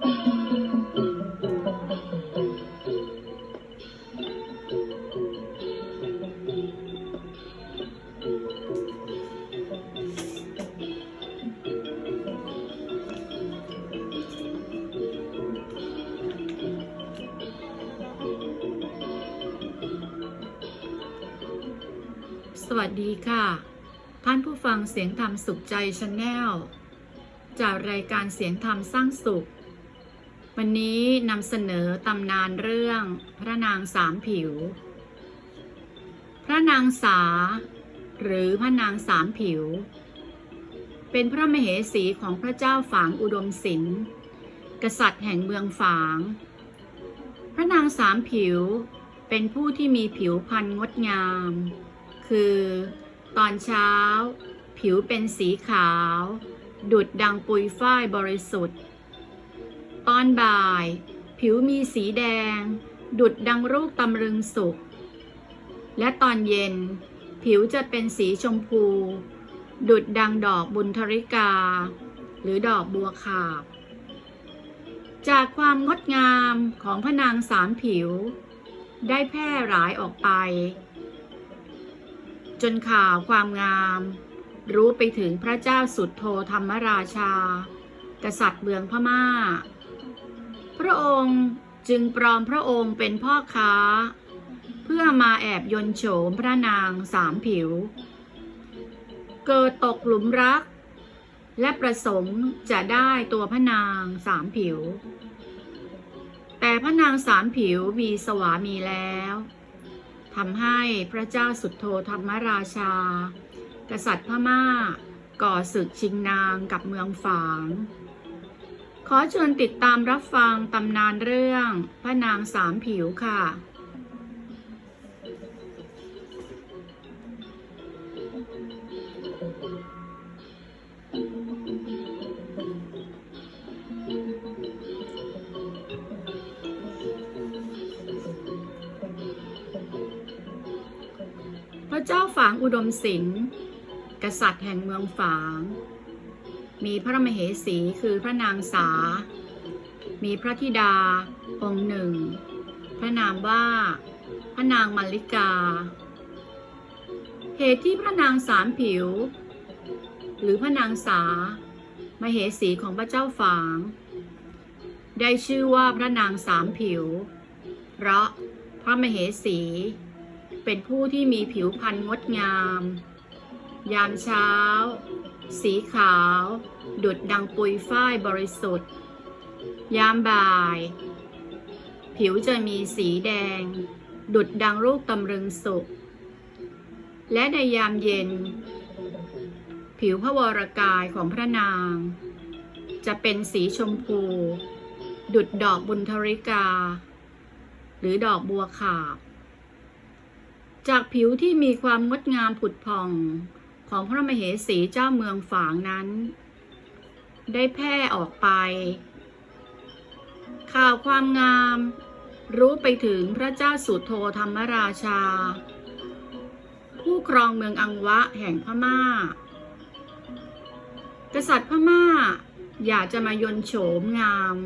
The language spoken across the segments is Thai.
สวัสดีค่ะ ท่านผู้ฟังเสียงธรรมสุขใจชาแนลจากรายการเสียงธรรมสร้างสุข วันนี้นำเสนอตำนานเรื่องพระนางสามผิว พระนางสา หรือพระนางสามผิว เป็นพระมเหสีของพระเจ้าฝางอุดมศิลป์กษัตริย์แห่งเมืองฝาง พระนางสามผิวเป็นผู้ที่มีผิวพรรณงดงาม คือ ตอนเช้า ผิวเป็นสีขาว ดุดดังปุยฝ้ายบริสุทธิ์ ตอนบ่าย ผิวมีสีแดง ดุดดังลูกตำลึงสุก และตอนเย็น ผิวจะเป็นสีชมพู ดุดดังดอกบุญทริกา หรือดอกบัวขาบ จากความงดงามของพระนางสามผิว ได้แพร่หลายออกไป จนข่าวความงาม รู้ไปถึงพระเจ้าสุดโทธรรมราชา กษัตริย์เมืองพม่า พระองค์จึงปลอมพระองค์เป็นพ่อค้า เพื่อมาแอบยนโฉมพระนางสามผิว เกิดตกหลุมรัก และประสงค์จะได้ตัวพระนางสามผิว แต่พระนางสามผิวมีสวามีแล้วทำให้พระเจ้าสุดโทธรรมราชา กษัตริย์พม่าก่อศึกชิงนางกับเมืองฝาง ขอเชิญติดตามรับฟังตำนานเรื่องพระนางสามผิวค่ะ พระเจ้าฝางอุดมศิลป์กษัตริย์แห่งเมืองฝาง มีพระมเหสีคือพระนางสา มีพระธิดาองค์หนึ่ง พระนามว่า พระนางมัลลิกา เหตุที่พระนางสามผิว หรือพระนางสา มเหสีของพระเจ้าฝาง ได้ชื่อว่าพระนางสามผิว เพราะพระมเหสี เป็นผู้ที่มีผิวพรรณงดงาม ยามเช้า สีขาว ดุดดังปุยฝ้ายบริสุทธิ์ ยามบ่าย ผิวจะมีสีแดง ดุดดังลูกตำลึงสุก และในยามเย็น ผิวพระวรกายของพระนาง จะเป็นสีชมพู ดุดดอกบุญทริกา หรือดอกบัวขาบ จากผิวที่มีความงดงามผุดผ่อง ของพระมเหสีเจ้าเมืองฝางนั้น ได้แพร่ออกไป ข่าวความงาม รู้ไปถึงพระเจ้าสุโธธรรมราชา ผู้ครองเมืองอังวะแห่งพม่า กษัตริย์พม่าอยากจะมายนโฉมงาม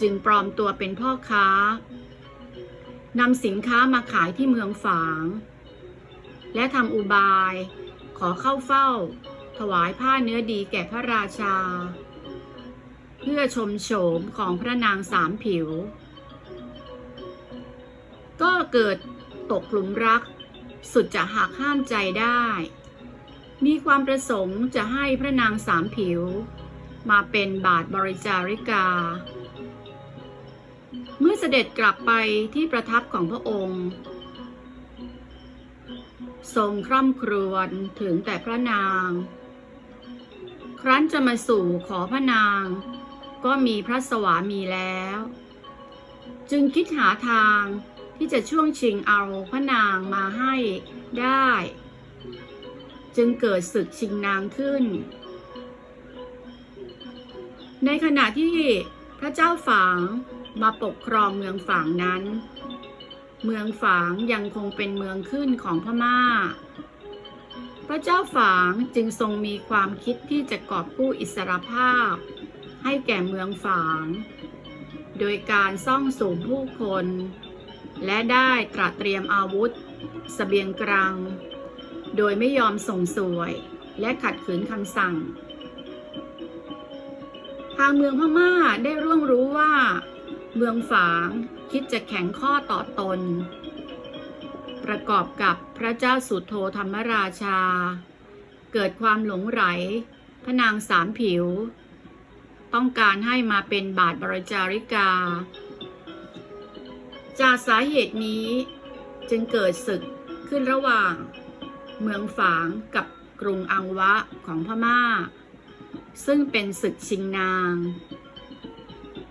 จึงปลอมตัวเป็นพ่อค้านำสินค้ามาขายที่เมืองฝาง และทำอุบาย ขอเข้าเฝ้า ถวายผ้าเนื้อดีแก่พระราชา เพื่อชมโฉมของพระนางสามผิว ก็เกิดตกหลุมรัก สุดจะหักห้ามใจได้ มีความประสงค์จะให้พระนางสามผิว มาเป็นบาทบริจาริกา เมื่อเสด็จกลับไปที่ประทับของพระองค์ ทรงคร่ำครวญถึงแต่พระนาง ครั้นจะมาสู่ขอพระนาง ก็มีพระสวามีแล้ว จึงคิดหาทางที่จะช่วงชิงเอาพระนางมาให้ได้ จึงเกิดศึกชิงนางขึ้น ในขณะที่พระเจ้าฝางมาปกครองเมืองฝางนั้น เมืองฝางยังคงเป็นเมืองขึ้นของพม่า พระเจ้าฝางจึงทรงมีความคิดที่จะกอบกู้อิสรภาพ ให้แก่เมืองฝาง โดยการซ่องสูงผู้คน และได้ตระเตรียมอาวุธสเสบียงกลางโดยไม่ยอมส่งสวยและขัดขืนคำสั่ง ทางเมืองพม่าได้ร่วงรู้ว่า เมืองฝาง คิดจะแข็งข้อต่อตน ประกอบกับพระเจ้าสุโธธรรมราชา เกิดความหลงไหลพระนางสามผิว ต้องการให้มาเป็นบาทบริจาริกา จากสาเหตุนี้จึงเกิดศึกขึ้นระหว่าง เมืองฝางกับกรุงอังวะของพม่า ซึ่งเป็นศึกชิงนาง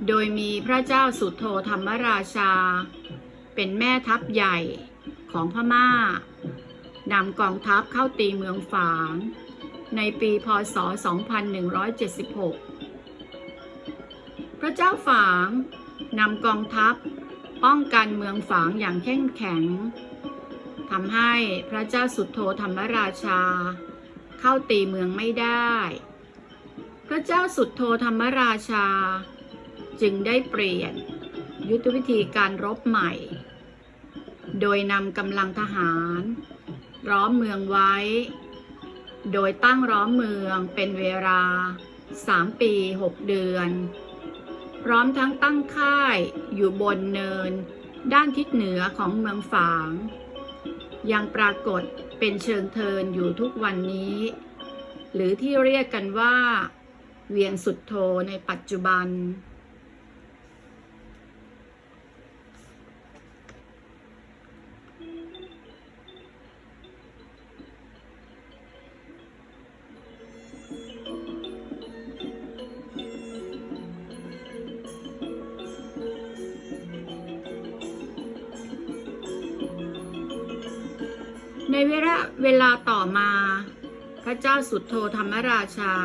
โดยมีพระเจ้าสุโธธรรมราชา เป็นแม่ทัพใหญ่ของพม่านำกองทัพเข้าตีเมืองฝาง ในปีพศ 2176 พระเจ้าฝางนำกองทัพป้องกันเมืองฝางอย่างเข้มแข็งทำให้พระเจ้าสุโธธรรมราชา เข้าตีเมืองไม่ได้ พระเจ้าสุดโทธรรมราชา จึงได้เปลี่ยนยุทธวิธีการรบใหม่ โดยนำกำลังทหารล้อมเมืองไว้ โดยตั้งล้อมเมืองเป็นเวลา 3 ปี 6 เดือน พร้อมทั้งตั้งค่ายอยู่บนเนิน ด้านทิศเหนือของเมืองฝาง ยังปรากฏเป็นเชิงเทินอยู่ทุกวันนี้ หรือที่เรียกกันว่า เวียงสุดโทในปัจจุบันาสุดโทธรรมราชา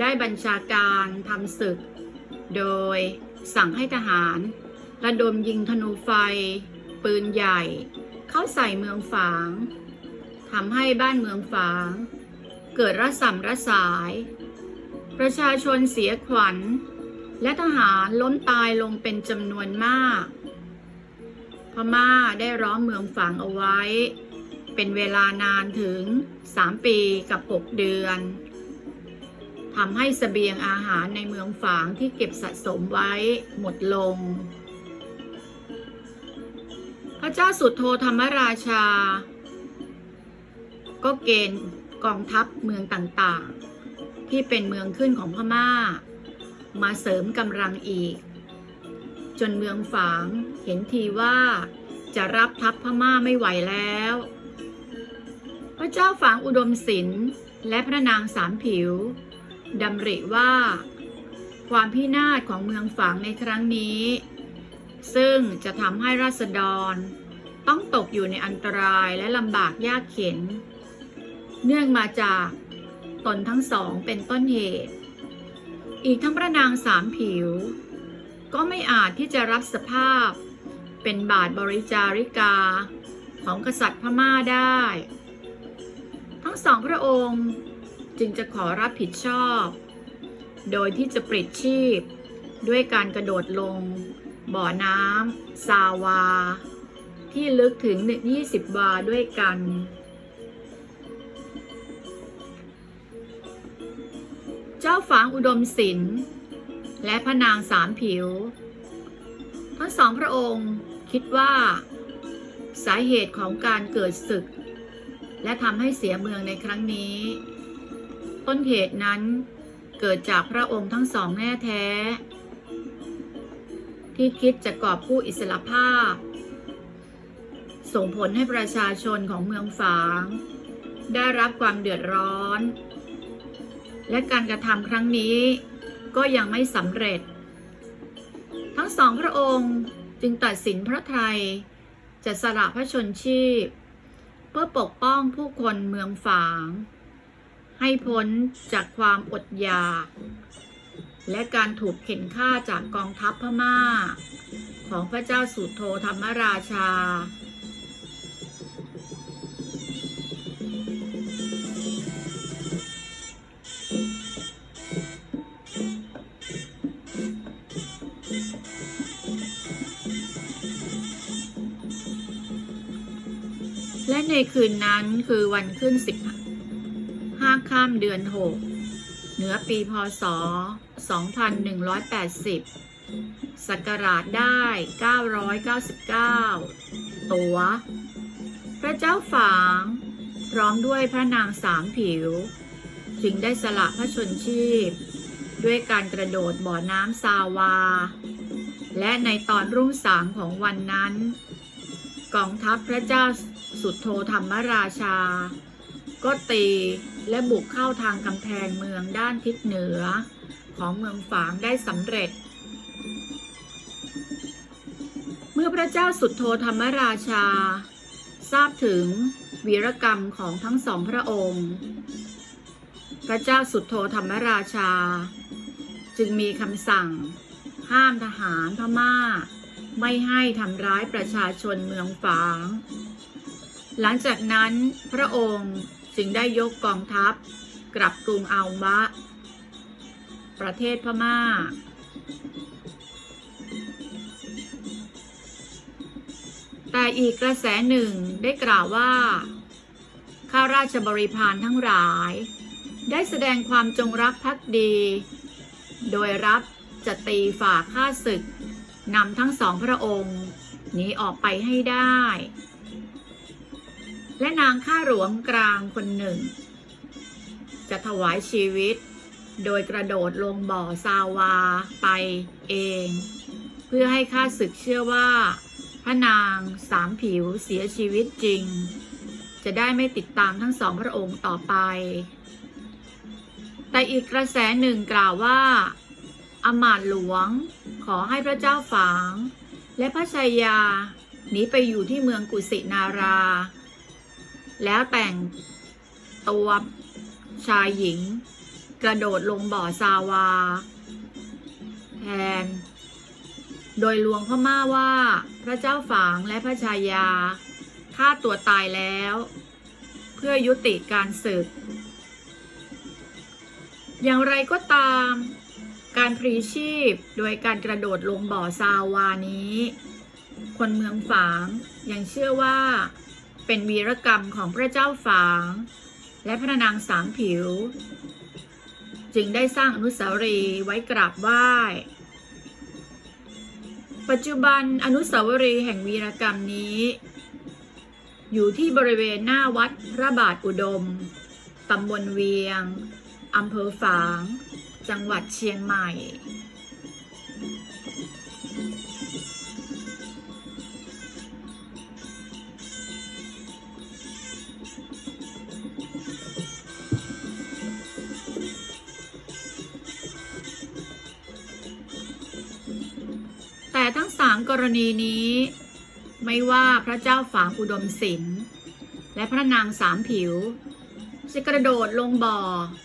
ได้บัญชาการทำศึก โดยสั่งให้ทหาร ระดมยิงธนูไฟ ปืนใหญ่ เข้าใส่เมืองฝางทำให้บ้านเมืองฝาง เกิดระส่ำระสาย ประชาชนเสียขวัญ และทหารล้มตายลงเป็นจำนวนมาก พม่าได้ร้อมเมืองฝางเอาไว้ เป็นเวลานานถึง 3 ปีกับ 6 เดือนทำให้สเสบียงอาหารในเมืองฝางที่เก็บสะสมไว้หมดลง พระเจ้าสุดโทธรรมราชา ก็เกณฑ์กองทัพเมืองต่างๆ ที่เป็นเมืองขึ้นของพม่า มาเสริมกำลังอีก จนเมืองฝางเห็นทีว่าจะรับทัพพม่าไม่ไหวแล้ว พระเจ้าฝางอุดมศิลป์และพระนางสามผิวดำริว่า ความพินาศของเมืองฝางในครั้งนี้ ซึ่งจะทำให้ราษฎร ต้องตกอยู่ในอันตรายและลำบากยากเข็น เนื่องมาจากตนทั้งสองเป็นต้นเหตุ อีกทั้งพระนางสามผิว ก็ไม่อาจที่จะรับสภาพเป็นบาทบริจาริกาของกษัตริย์พม่าได้ ทั้งสองพระองค์จึงจะขอรับผิดชอบ โดยที่จะปลิดชีพ ด้วยการกระโดดลง บ่อน้ำซาวา ที่ลึกถึง 20 วาด้วยกัน เจ้าฝางอุดมศิลป์และพระนางสามผิว ทั้งสองพระองค์คิดว่า สาเหตุของการเกิดศึก และทำให้เสียเมืองในครั้งนี้ ต้นเหตุนั้นเกิดจากพระองค์ทั้งสองแน่แท้ ที่คิดจะกอบกู้อิสรภาพ ส่งผลให้ประชาชนของเมืองฝาง ได้รับความเดือดร้อน และการกระทำครั้งนี้ก็ยังไม่สำเร็จ ทั้งสองพระองค์จึงตัดสินพระไทยจะสละพระชนชีพ พื่อปกป้องผู้คนเมืองฝาง ให้พ้นจากความอดอยาก และการถูกเข็นฆ่าจากกองทัพพม่า ของพระเจ้าสุโธธรรมราชา คืนนั้นคือวันขึ้นสิบห้าข้ามเดือนหกเหนือปีพศ 2180 ศักราชได้ 999 ตัว พระเจ้าฝาง พร้อมด้วยพระนางสามผิว จึงได้สละพระชนชีพ ด้วยการกระโดดบ่อน้ำซาวา และในตอนรุ่งสางของวันนั้น กองทัพพระเจ้า สุดโทธรรมราชา ก็ตีและบุกเข้าทางกำแพงเมืองด้านทิศเหนือ ของเมืองฝางได้สำเร็จ เมื่อพระเจ้าสุดโทธรรมราชา ทราบถึงวีรกรรมของทั้งสองพระองค์ พระเจ้าสุดโทธรรมราชา จึงมีคำสั่ง ห้ามทหารพม่า ไม่ให้ทำร้ายประชาชนเมืองฝาง หลังจากนั้นพระองค์จึงได้ยกกองทัพ กลับกรุงอาวะประเทศพม่า แต่อีกกระแสหนึ่งได้กล่าวว่า ข้าราชบริพารทั้งหลาย ได้แสดงความจงรักภักดี โดยรับจะตีฝ่าข้าศึกนำทั้งสองพระองค์หนีออกไปให้ได้ และนางข้าหลวงกลางคนหนึ่ง จะถวายชีวิต โดยกระโดดลงบ่อซาวาไปเอง เพื่อให้ข้าศึกเชื่อว่า พระนางสามผิวเสียชีวิตจริง จะได้ไม่ติดตามทั้งสองพระองค์ต่อไป แต่อีกกระแสหนึ่งกล่าวว่าอมาตหลวงขอให้พระเจ้าฝาง และพระชายาหนีไปอยู่ที่เมืองกุสินารา แล้วแต่งตัวชายหญิง กระโดดลงบ่อซาวา แทน โดยลวงพม่าว่า พระเจ้าฝางและพระชายาฆ่าตัวตายแล้ว เพื่อยุติการศึก อย่างไรก็ตาม การพรีชีพโดยการกระโดดลงบ่อซาวานี้ คนเมืองฝางยังเชื่อว่า เป็นวีรกรรมของพระเจ้าฝาง และพระนางสามผิว จึงได้สร้างอนุสาวรีย์ไว้กราบไหว้ ปัจจุบันอนุสาวรีย์แห่งวีรกรรมนี้ อยู่ที่บริเวณหน้าวัดพระบาทอุดมตำบลเวียงอำเภอฝาง จังหวัดเชียงใหม่ แต่ทั้งสามกรณีนี้ ไม่ว่าพระเจ้าฝางอุดมศิลป์และพระนางสามผิว จะกระโดดลงบ่อ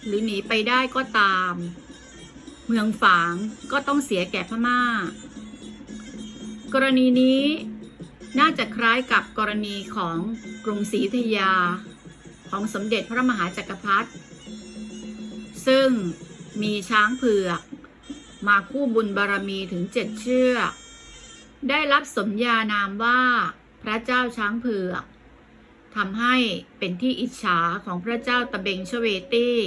หรือหนีไปได้ก็ตาม เมืองฝางก็ต้องเสียแก่พม่า กรณีนี้น่าจะคล้ายกับกรณีของกรุงศรีอยุธยา ของสมเด็จพระมหาจักรพรรดิซึ่งมีช้างเผือก มาคู่บุญบารมีถึงเจ็ดเชือก ได้รับสมญานามว่าพระเจ้าช้างเผือกทำให้เป็นที่อิจฉาของพระเจ้าตะเบงชเวตี้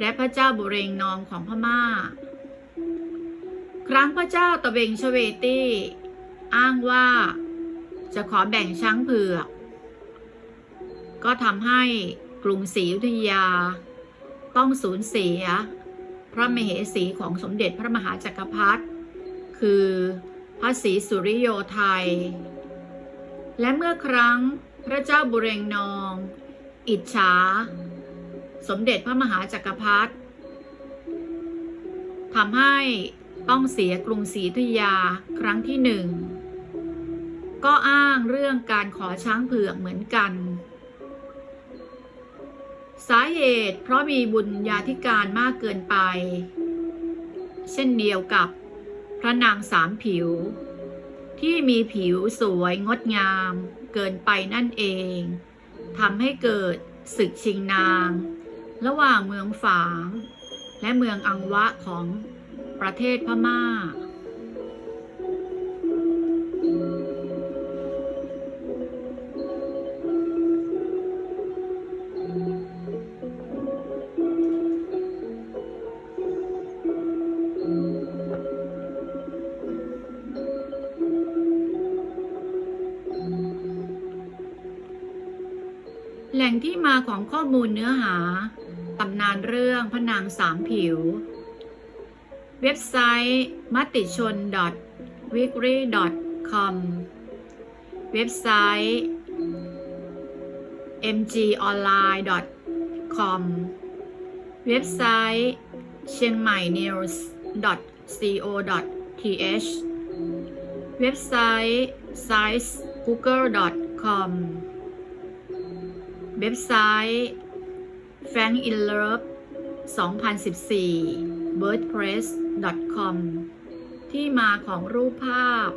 และพระเจ้าบุเรงนองของพม่า ครั้งพระเจ้าตะเบงชเวตี้ อ้างว่าจะขอแบ่งช้างเผือก ก็ทำให้กรุงศรีอยุธยา ต้องสูญเสีย พระมเหสีของสมเด็จพระมหาจักรพรรดิคือ พระศรีสุริโยไทย และเมื่อครั้งพระเจ้าบุเรงนอง อิจฉา สมเด็จพระมหาจักรพรรดิทำให้ต้องเสียกรุงศรีอยุธยาครั้งที่หนึ่ง ก็อ้างเรื่องการขอช้างเผือกเหมือนกัน สาเหตุเพราะมีบุญญาธิการมากเกินไป เช่นเดียวกับ พระนางสามผิว ที่มีผิวสวยงดงาม เกินไปนั่นเองทำให้เกิดศึกชิงนาง ระหว่างเมืองฝาง และเมืองอังวะของประเทศพม่า แหล่งที่มาของข้อมูลเนื้อหา ตำนานเรื่องพระนางสามผิว เว็บไซต์มติชน weekly com เว็บไซต์ mgonline com เว็บไซต์เชียงใหม่ news co th เว็บไซต์ size google com เว็บไซต์ Frank in Love 2014 wordpress com ที่มาของรูปภาพ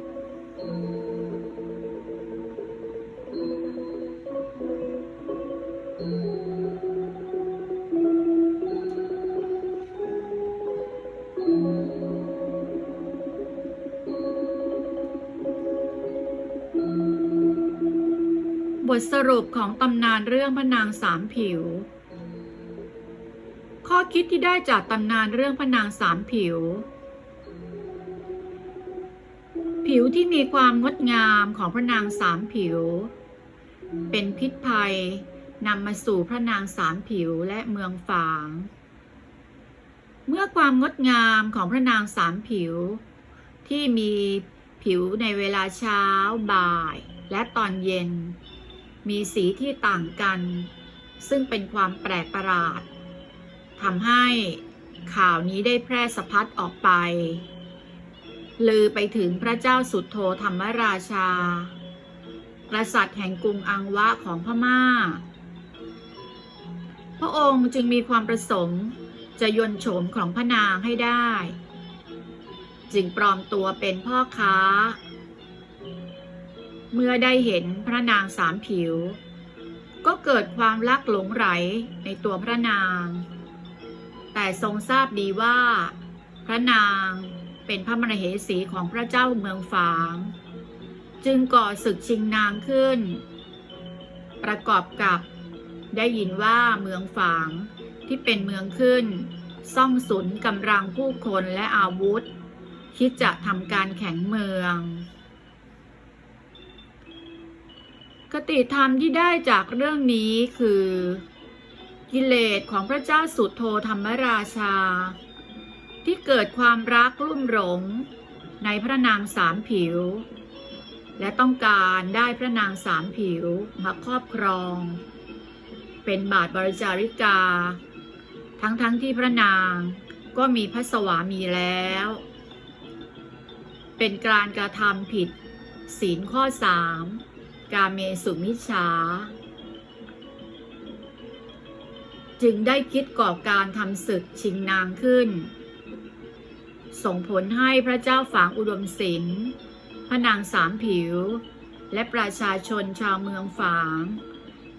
ทสรุปของตำนานเรื่องพระนางสามผิว ข้อคิดที่ได้จากตำนานเรื่องพระนางสามผิว ผิวที่มีความงดงามของพระนางสามผิว เป็นพิษภัยนำมาสู่พระนางสามผิวและเมืองฝาง เมื่อความงดงามของพระนางสามผิว ที่มีผิวในเวลาเช้าบ่าย และตอนเย็น มีสีที่ต่างกัน ซึ่งเป็นความแปลกประหลาดทำให้ข่าวนี้ได้แพร่สะพัดออกไป ลือไปถึงพระเจ้าสุดโทธรรมราชา กษัตริย์แห่งกรุงอังวะของพม่า พระองค์จึงมีความประสงค์จะยนโฉมของพระนางให้ได้ จึงปลอมตัวเป็นพ่อค้า เมื่อได้เห็นพระนางสามผิว ก็เกิดความรักหลงไหลในตัวพระนาง แต่ทรงทราบดีว่า พระนางเป็นพระมเหสีของพระเจ้าเมืองฝาง จึงก่อศึกชิงนางขึ้น ประกอบกับได้ยินว่าเมืองฝางที่เป็นเมืองขึ้น ซ่องสุนกำลังผู้คนและอาวุธ คิดจะทำการแข่งเมือง คติธรรมที่ได้จากเรื่องนี้คือ กิเลสของพระเจ้าสุดโทธรรมราชา ที่เกิดความรักรุ่มหลง ในพระนางสามผิว และต้องการได้พระนางสามผิวมาครอบครอง เป็นบาทบริจาริกา ทั้งๆทที่พระนางก็มีพระสวามีแล้ว เป็นการกระทำผิดศีลข้อสาม กาเมสุมิชา จึงได้คิดก่อการทำศึกชิงนางขึ้น ส่งผลให้พระเจ้าฝางอุดมศิลป์พระนางสามผิว และประชาชนชาวเมืองฝาง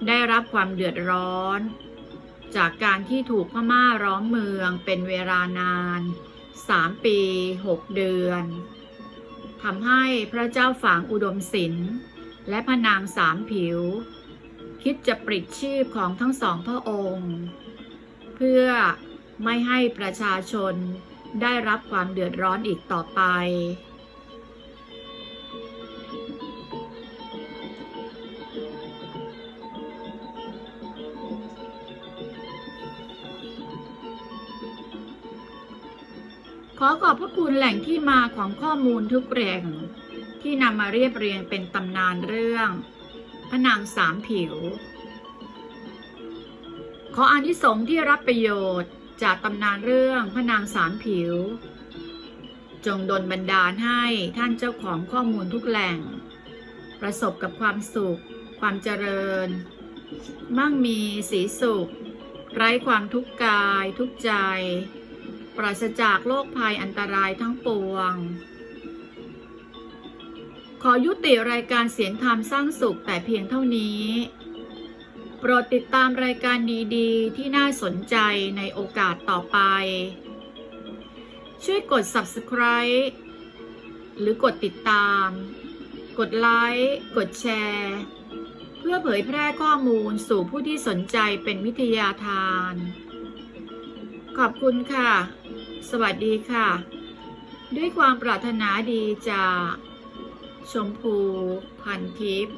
ได้รับความเดือดร้อน จากการที่ถูกพม่าร้อมเมืองเป็นเวลานาน3ปี6เดือนทำให้พระเจ้าฝางอุดมศิลป์ และพระนางสามผิว คิดจะปลิดชีพของทั้งสองพระองค์ เพื่อไม่ให้ประชาชนได้รับความเดือดร้อนอีกต่อไป ขอขอบพระคุณแหล่งที่มาของข้อมูลทุกแหล่ง ที่นำมาเรียบเรียงเป็นตำนานเรื่องพระนางสามผิว ขออานิสงส์ที่รับประโยชน์จากตำนานเรื่องพระนางสามผิว จงดลบันดาลให้ท่านเจ้าของข้อมูลทุกแหล่ง ประสบกับความสุข ความเจริญ มั่งมีสีสุข ไร้ความทุกข์กายทุกใจ ปราศจากโรคภัยอันตรายทั้งปวง ขอยุติรายการเสียงธรรมสร้างสุขแต่เพียงเท่านี้ โปรดติดตามรายการดีๆ ที่น่าสนใจในโอกาสต่อไป ช่วยกด subscribe หรือกดติดตาม กดไลค์ กดแชร์ เพื่อเผยแพร่ข้อมูลสู่ผู้ที่สนใจเป็นวิทยาทาน ขอบคุณค่ะ สวัสดีค่ะ ด้วยความปรารถนาดีจาก ชมพูพันทิพย์